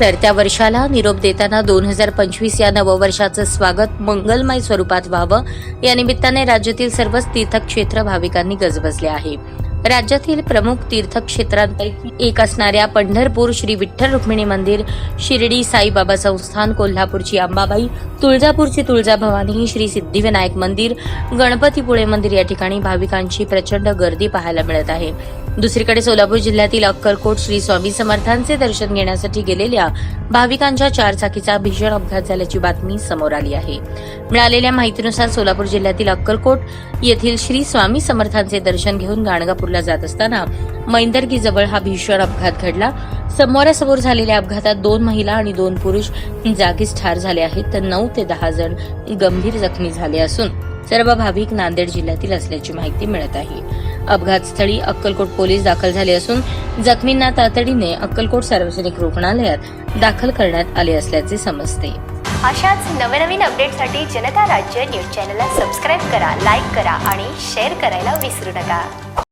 तरत्या वर्षाला निरोप देताना दोन हजार पंचवीस या नववर्षाचं स्वागत मंगलमय स्वरूपात व्हावं. या निमित्ताने राज्यातील सर्वच तीर्थक्षेत्र भाविकांनी गजबजले आहे. राज्यातील प्रमुख तीर्थक्षेत्रांपैकी एक असणाऱ्या पंढरपूर श्री विठ्ठल रुक्मिणी मंदिर शिर्डी साईबाबा संस्थान कोल्हापूरची अंबाबाई तुळजापूरची तुळजाभवानी श्री सिद्धिविनायक मंदिर गणपतीपुळे मंदिर या ठिकाणी भाविकांची प्रचंड गर्दी पाहायला मिळत आहे. दुसरीकडे सोलापूर जिल्ह्यातील अक्कलकोट श्री स्वामी समर्थांचे दर्शन घेण्यासाठी गेलेल्या भाविकांच्या चारचाकीचा भीषण अपघात झाल्याची बातमी समोर आली आहे. मिळालेल्या माहितीनुसार सोलापूर जिल्ह्यातील अक्कलकोट येथील श्री स्वामी समर्थांचे दर्शन घेऊन गाणगापूरला जात असताना मैंदर्गीजवळ हा भीषण अपघात घडला. समोरासमोर झालेल्या अपघातात दोन महिला आणि दोन पुरुष जागीच ठार झाले आहेत तर नऊ ते दहा जण गंभीर जखमी झाले असून सर्व भाविक नांदेड जिल्ह्यातील असल्याची माहिती मिळत आहे. अपघातस्थळी अक्कलकोट पोलीस दाखल झाले असून जखमींना तातडीने अक्कलकोट सार्वजनिक रुग्णालयात दाखल करण्यात आले असल्याचे समजते. अशाच नवनवीन अपडेटसाठी जनता राज्य न्यूज चॅनलला सबस्क्राईब करा लाईक करा आणि शेअर करायला विसरू नका.